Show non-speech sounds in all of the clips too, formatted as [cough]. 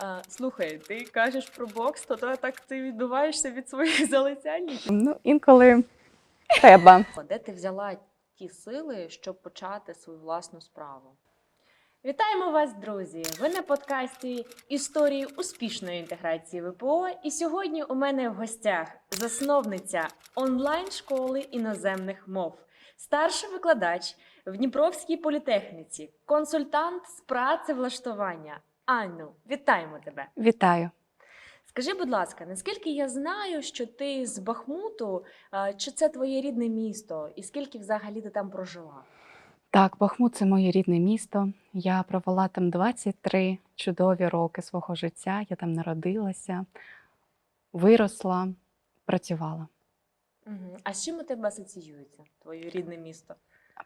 А, слухай, ти кажеш про бокс, то, то так ти відбиваєшся від своїх [laughs] залицянь? Ну, інколи треба. Де ти взяла ті сили, щоб почати свою власну справу? Вітаємо вас, друзі! Ви на подкасті Історії успішної інтеграції ВПО. І сьогодні у мене в гостях засновниця онлайн-школи іноземних мов, старший викладач в Дніпровській політехніці, консультант з працевлаштування. Анну, вітаємо тебе! Вітаю. Скажи, будь ласка, наскільки я знаю, що ти з Бахмуту, чи це твоє рідне місто, і скільки взагалі ти там прожила? Так, Бахмут це моє рідне місто. Я провела там 23 чудові роки свого життя. Я там народилася, виросла, працювала. Угу. А з чим у тебе асоціюється твоє рідне місто?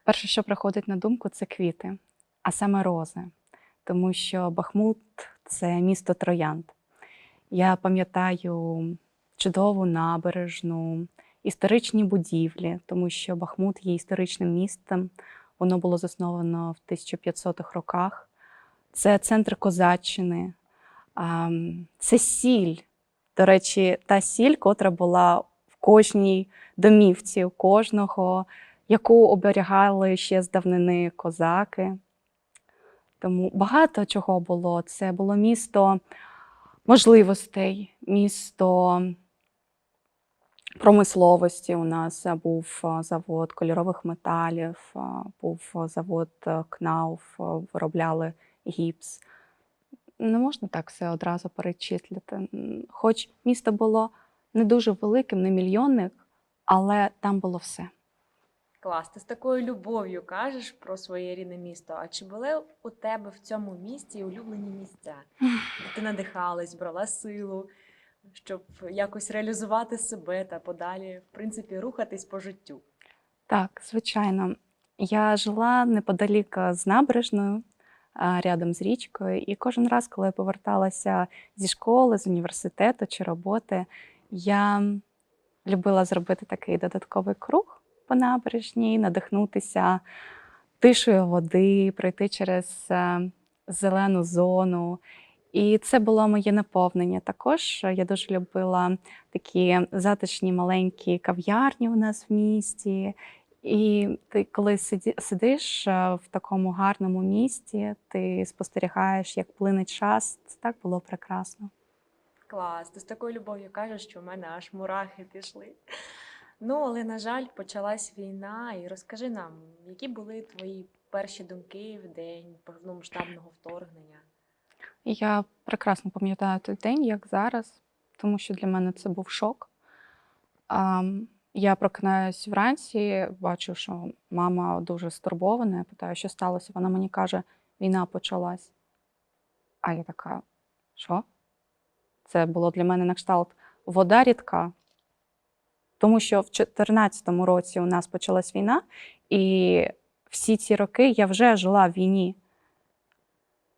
Перше, що приходить на думку, це квіти, а саме рози, тому що Бахмут це місто троянд. Я пам'ятаю чудову набережну, історичні будівлі, тому що Бахмут є історичним містом. Воно було засновано в 1500-х роках. Це центр козаччини, це сіль. До речі, та сіль, котра була в кожній домівці, у кожного, яку оберігали ще з давнини козаки. Тому багато чого було. Це було місто можливостей, місто промисловості. У нас був е, завод кольорових металів, е, був завод е, КНАУФ, е, виробляли гіпс. Не можна так все одразу перечислити. Хоч місто було не дуже великим, не мільйонник, але там було все. Клас, ти з такою любов'ю кажеш про своє рідне місто. А чи були у тебе в цьому місті улюблені місця? Де ти надихалась, брала силу, щоб якось реалізувати себе та подалі, в принципі, рухатись по життю? Так, звичайно. Я жила неподалік е, з набережною, а, рядом з річкою, і кожен раз, коли я поверталася зі школи, з університету чи роботи, я любила зробити такий додатковий круг по набережній, надихнутися тишою води, пройти через е, зелену зону. І це було моє наповнення. Також я дуже любила такі затишні маленькі кав'ярні у нас в місті. І ти, коли сидиш е, в такому гарному місті, ти спостерігаєш, як плине час. Це так було прекрасно. Клас, ти з такою любов'ю кажеш, що в мене аж мурахи пішли. Ну, але, на жаль, почалась війна. І розкажи нам, які були твої перші думки в день повномасштабного вторгнення? Я прекрасно пам'ятаю той день, як зараз, тому що для мене це був шок. Я прокинаюсь вранці, бачу, що мама дуже стурбована. Я питаю, що сталося. Вона мені каже, війна почалась. А я така, що? Це було для мене на кшталт вода рідка. Тому що в 2014 році у нас почалась війна, і всі ці роки я вже жила в війні.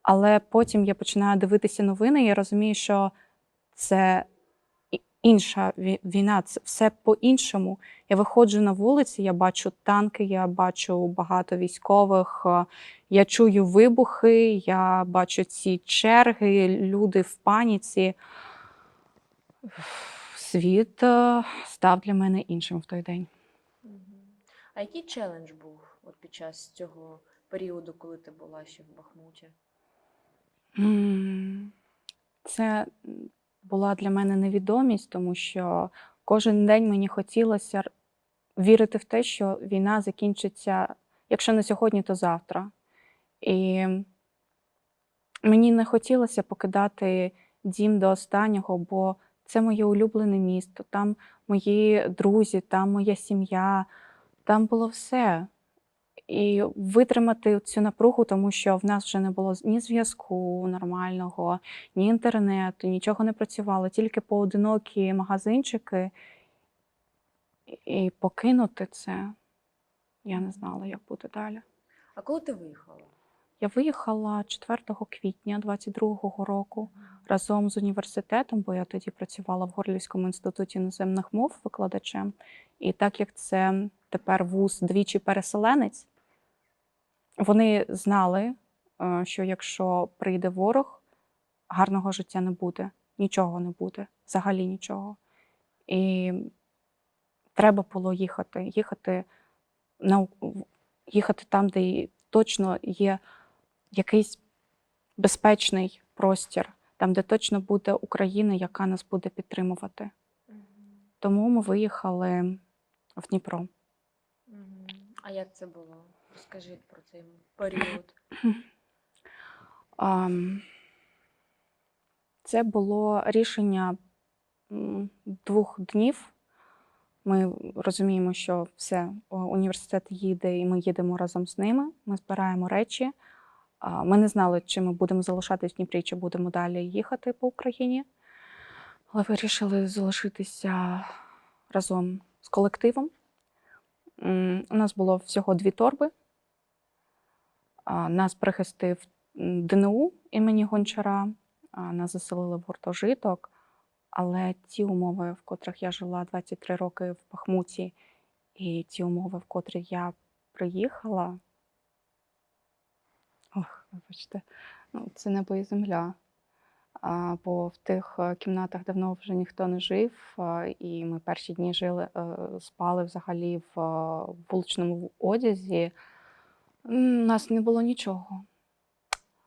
Але потім я починаю дивитися новини, і я розумію, що це інша війна, це все по-іншому. Я виходжу на вулиці, я бачу танки, я бачу багато військових, е, я чую вибухи, я бачу ці черги, люди в паніці. Світ е, став для мене іншим в той день. А який челендж був от під час цього періоду, коли ти була ще в Бахмуті? Це була для мене невідомість, тому що кожен день мені хотілося вірити в те, що війна закінчиться, якщо не сьогодні, то завтра. І мені не хотілося покидати дім до останнього, бо це моє улюблене місто, там мої друзі, там моя сім'я, там було все. І витримати цю напругу, тому що в нас вже не було ні зв'язку нормального, ні інтернету, нічого не працювало, тільки поодинокі магазинчики. І покинути це я не знала, як буде далі. А коли ти виїхала? Я виїхала 4 квітня 22-го року разом з університетом, бо я тоді працювала в Горлівському інституті іноземних мов викладачем. І так як це тепер вуз двічі переселенець, вони знали, е, що якщо прийде ворог, гарного життя не буде, нічого не буде, взагалі нічого. І треба було їхати, їхати, на, їхати там, де точно є якийсь безпечний простір, там, де точно буде Україна, яка нас буде підтримувати. Тому ми виїхали в Дніпро. Мгм. А як це було? Розкажіть про цей період. [clears throat] Це було рішення двох днів. Ми розуміємо, що все, університет їде, і ми їдемо разом з ними. Ми збираємо речі. Ми не знали, чи ми будемо залишатись в Дніпрі, чи будемо далі їхати по Україні. Але вирішили залишитися разом з колективом. У нас було всього дві торби. Нас прихистив ДНУ імені Гончара, нас заселили в гуртожиток. Але ті умови, в котрих я жила 23 роки в Бахмуті, і ті умови, в котрі я приїхала. Вибачте, ну, це небо і земля. А, бо в тих е, кімнатах давно вже ніхто не жив, а, і ми перші дні жили, е, спали взагалі в е, вуличному одязі. У нас не було нічого.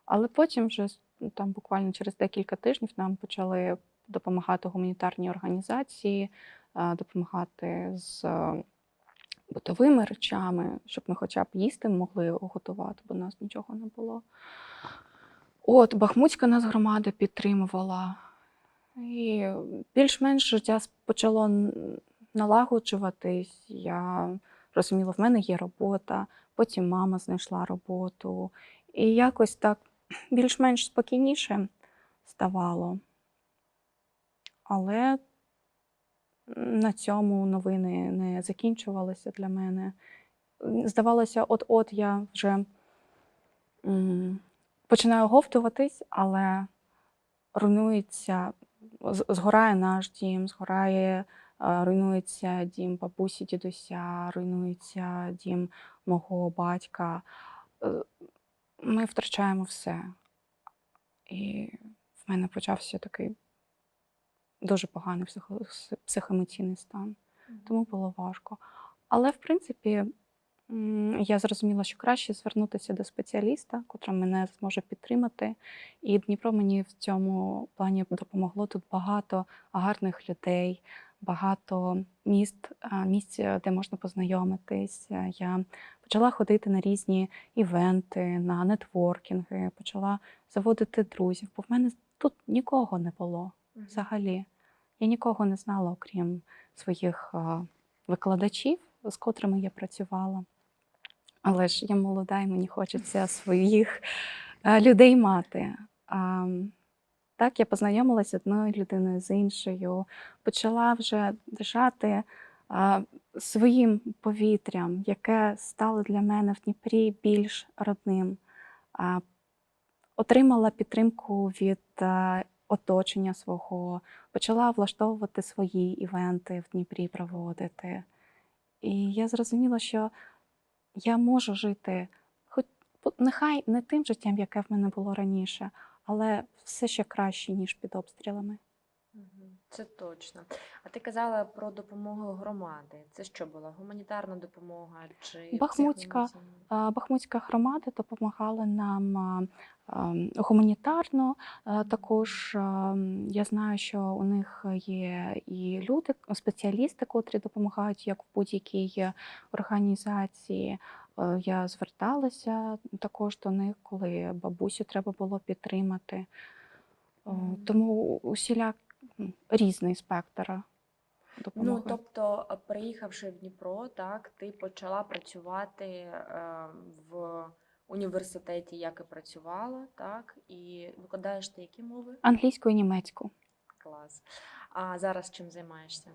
Але потім, вже там буквально через декілька тижнів, нам почали допомагати гуманітарні організації, е, допомагати з е, бутовими речами, щоб ми хоча б їсти могли готувати, бо нас нічого не було. От, Бахмутська нас громада підтримувала. І більш-менш життя почало налагоджуватись. Я розуміла, в мене є робота, потім мама знайшла роботу. І якось так більш-менш спокійніше ставало. Але на цьому новини не закінчувалися для мене. Здавалося, от-от я вже починаю оговтуватись, але руйнується, згорає наш дім, згорає, е, руйнується дім бабусі, дідуся, руйнується дім мого батька. Е, Ми втрачаємо все. І в мене почався такий дуже поганий психо- психоемоційний стан тому було важко. Але, в принципі, я зрозуміла, що краще звернутися до спеціаліста, котра мене зможе підтримати. І Дніпро мені в цьому плані допомогло. Тут багато гарних людей, багато міст, місць, де можна познайомитись. Е, Я почала ходити на різні івенти, на нетворкінги, почала заводити друзів, бо в мене тут нікого не було. Взагалі. Я нікого не знала, окрім своїх викладачів, з котрими я працювала. Але ж я молода і мені хочеться [laughs] своїх людей мати. Так, я познайомилася з одною людиною з іншою, почала вже дишати своїм повітрям, яке стало для мене в Дніпрі більш родним. Отримала підтримку від оточення свого, почала влаштовувати свої івенти в Дніпрі проводити. І я зрозуміла, що я можу жити, хоч нехай не тим життям, яке в мене було раніше, але все ще краще, ніж під обстрілами. Це точно. А ти казала про допомогу громади. Це що була? Гуманітарна допомога чи Бахмутська. Бахмутська громада допомагала нам гуманітарно. Також я знаю, що у них є і люди, спеціалісти, котрі допомагають як в будь-якій організації. Я зверталася також до них, коли бабусю треба було підтримати. Тому усіляк різний спектр допомоги. Ну, тобто, приїхавши в Дніпро, так, ти почала працювати е, в університеті, як і працювала, так, і викладаєш ти які мови? Англійську і німецьку. Клас. А зараз чим займаєшся?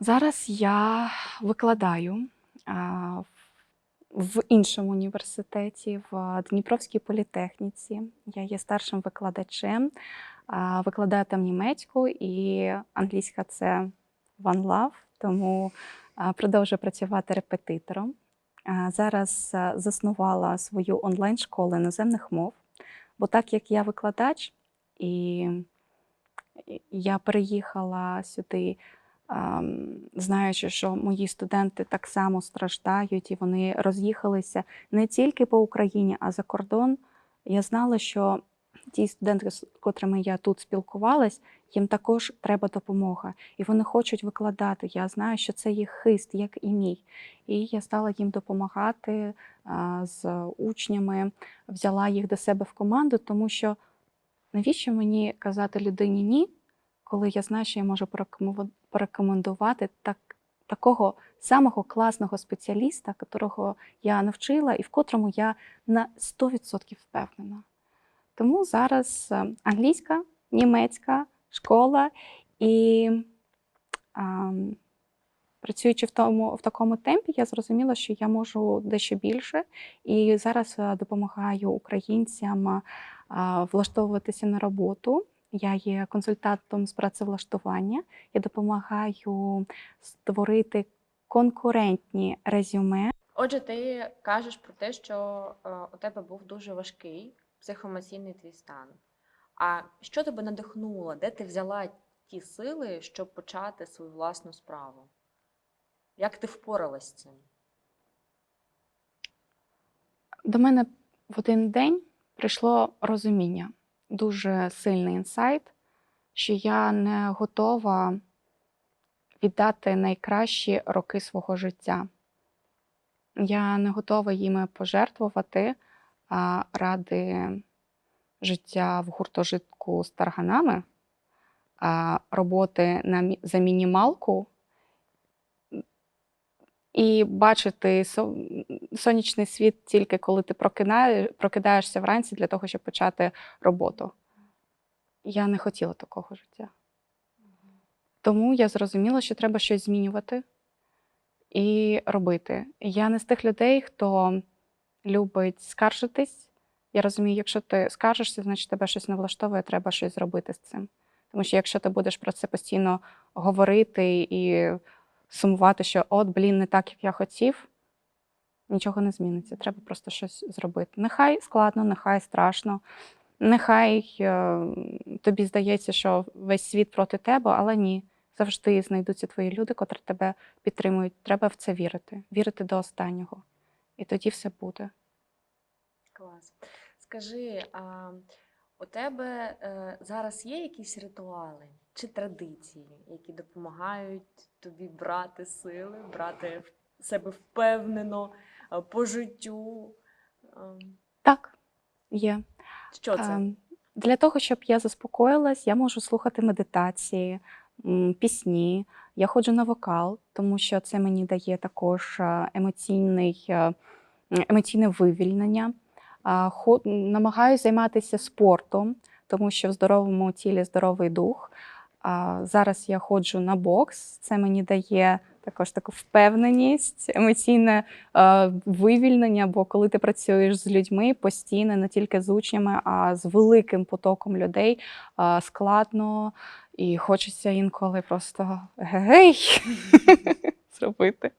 Зараз я викладаю а, в- іншому університеті, в Дніпровській політехніці. Я є старшим викладачем, викладаю там німецьку і англійська це One Love, тому продовжую працювати репетитором. Зараз заснувала свою онлайн-школу іноземних мов, бо так як я викладач І я переїхала сюди, знаючи, що мої студенти так само страждають, і вони роз'їхалися не тільки по Україні, а за кордон. Я знала, що ті студенти, з котрими я тут спілкувалась, їм також треба допомога, і вони хочуть викладати. Я знаю, що це їх хист, як і мій. І я стала їм допомагати з учнями, взяла їх до себе в команду, тому що навіщо мені казати людині ні, коли я знаю, що я можу порекоменду- порекомендувати так, такого самого класного спеціаліста, котрого я навчила і в котрому я на 100% впевнена. Тому зараз е, англійська, німецька школа і ам, працюючи в, тому, в такому темпі, я зрозуміла, що я можу дещо більше. І зараз е, допомагаю українцям е, влаштовуватися на роботу. Я є консультантом з працевлаштування. Я допомагаю створити конкурентні резюме. Отже, ти кажеш про те, що у тебе був дуже важкий психоемоційний твій стан. А що тебе надихнуло? Де ти взяла ті сили, щоб почати свою власну справу? Як ти впоралась з цим? До мене в один день прийшло розуміння, дуже сильний інсайт, що я не готова віддати найкращі роки свого життя. Я не готова їми пожертвувати ради життя в гуртожитку з тарганами, роботи на, за мінімалку і бачити сонячний світ тільки коли ти прокидаєшся вранці для того, щоб почати роботу. Я не хотіла такого життя. Тому я зрозуміла, що треба щось змінювати і робити. Я не з тих людей, хто любить скаржитись. Я розумію, якщо ти скаржишся, значить тебе щось не влаштовує, треба щось зробити з цим. Тому що якщо ти будеш про це постійно говорити і сумувати, що от, блін, не так, як я хотів, нічого не зміниться. Треба просто щось зробити. Нехай складно, нехай страшно, нехай е, тобі здається, що весь світ проти тебе, але ні. Завжди знайдуться твої люди, котрі тебе підтримують. Треба в це вірити, вірити до останнього. І тоді все буде. Клас. Скажи, а у тебе е, зараз є якісь ритуали чи традиції, які допомагають тобі брати сили, брати себе впевнено е, по життю? Ем, Так, є. Що це? Ем, Для того, щоб я заспокоїлась, я можу слухати медитації, пісні. Я ходжу на вокал, тому що це мені дає також е, емоційний, е, емоційне вивільнення. Намагаюся займатися спортом, тому що в здоровому тілі здоровий дух. А, Зараз я ходжу на бокс. Це мені дає також таку впевненість, емоційне е, вивільнення. Бо коли ти працюєш з людьми постійно, не тільки з учнями, а з великим потоком людей, е, складно і хочеться інколи просто гей [laughs] зробити.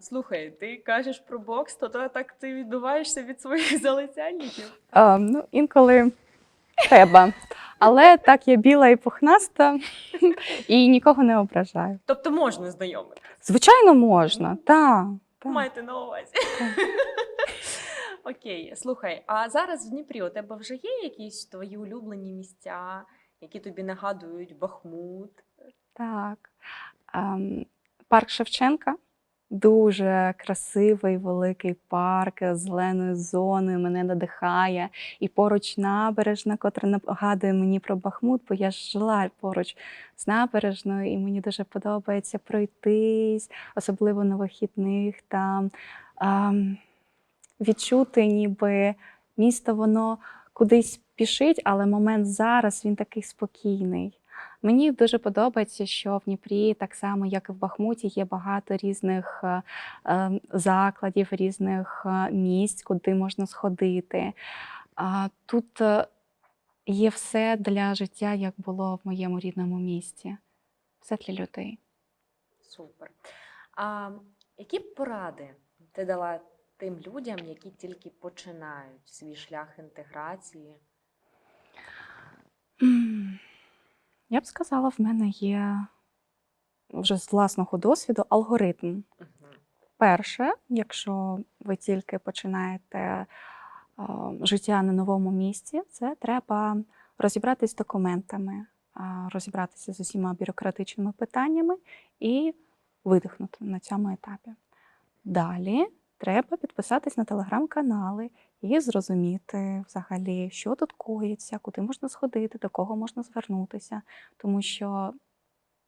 Слухай, ти кажеш про бокс, то, так ти відбиваєшся від своїх залицяльників. Е, ну, інколи треба. Але так я біла і пухнаста і нікого не ображаю. Тобто можна знайомити. Звичайно, можна, так. так. Майте на увазі. Окей, слухай, а зараз в Дніпрі у тебе вже є якісь твої улюблені місця, які тобі нагадують Бахмут? Так. Ем, парк Шевченка дуже красивий великий парк з зеленою зоною, мене надихає. І поруч набережна, котра нагадує мені про Бахмут, бо я ж жила поруч з набережною, і мені дуже подобається пройтись, особливо на вихідних там. Ем, відчути, ніби місто воно кудись пішить, але момент зараз він такий спокійний. Мені дуже подобається, що в Дніпрі, так само як і в Бахмуті, є багато різних е, е, закладів, різних е, місць, куди можна сходити. Тут є все для життя, як було в моєму рідному місті. Все для людей. Супер. А які б поради ти дала тим людям, які тільки починають свій шлях інтеграції? Я б сказала, в мене є вже з власного досвіду алгоритм. Перше, якщо ви тільки починаєте життя на новому місці, це треба розібратися з документами, розібратися з усіма бюрократичними питаннями і видихнути на цьому етапі. Далі треба підписатись на телеграм-канали і зрозуміти взагалі, що тут коїться, куди можна сходити, до кого можна звернутися, тому що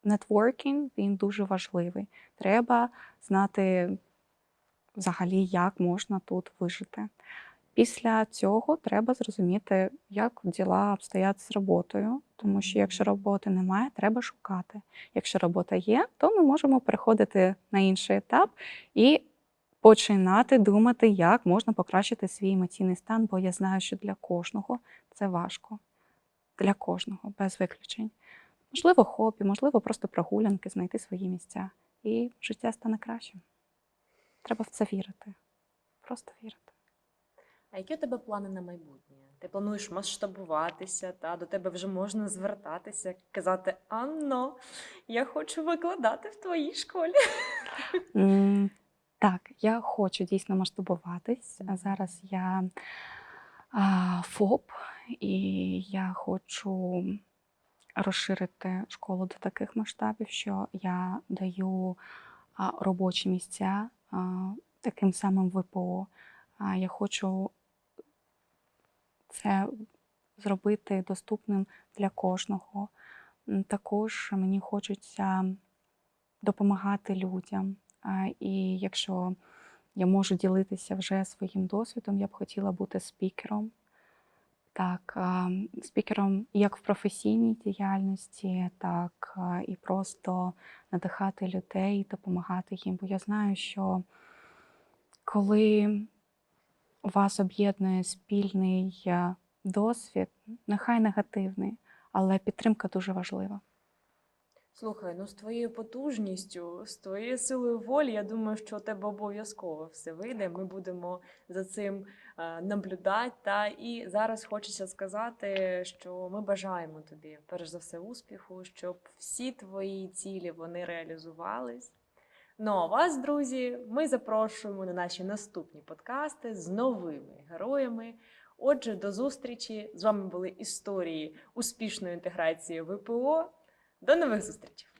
нетворкінг він дуже важливий. Треба знати взагалі, як можна тут вижити. Після цього треба зрозуміти, як діла обстоять з роботою, тому що якщо роботи немає, треба шукати. Якщо робота є, то ми можемо переходити на інший етап і починати думати, як можна покращити свій емоційний стан, бо я знаю, що для кожного це важко. Для кожного, без виключень. Можливо, хобі, можливо, просто прогулянки, знайти свої місця. І життя стане кращим. Треба в це вірити. Просто вірити. А які у тебе плани на майбутнє? Ти плануєш масштабуватися, та до тебе вже можна звертатися, казати Анно, я хочу викладати в твоїй школі. Так, я хочу дійсно масштабуватись. А Зараз я а, ФОП, і я хочу розширити школу до таких масштабів, що я даю а, робочі місця а, таким самим ВПО. А, Я хочу це зробити доступним для кожного. Також мені хочеться допомагати людям. І якщо я можу ділитися вже своїм досвідом, я б хотіла бути спікером. Так, спікером як в професійній діяльності, так і просто надихати людей, допомагати їм. Бо я знаю, що коли вас об'єднує спільний досвід, нехай негативний, але підтримка дуже важлива. Слухай, ну з твоєю потужністю, з твоєю силою волі, я думаю, що у тебе обов'язково все вийде. Ми будемо за цим е, наблюдати. Та і зараз хочеться сказати, що ми бажаємо тобі, перш за все, успіху, щоб всі твої цілі вони реалізувались. Ну а вас, друзі, ми запрошуємо на наші наступні подкасти з новими героями. Отже, до зустрічі! З вами були історії успішної інтеграції ВПО. До нових зустрічей!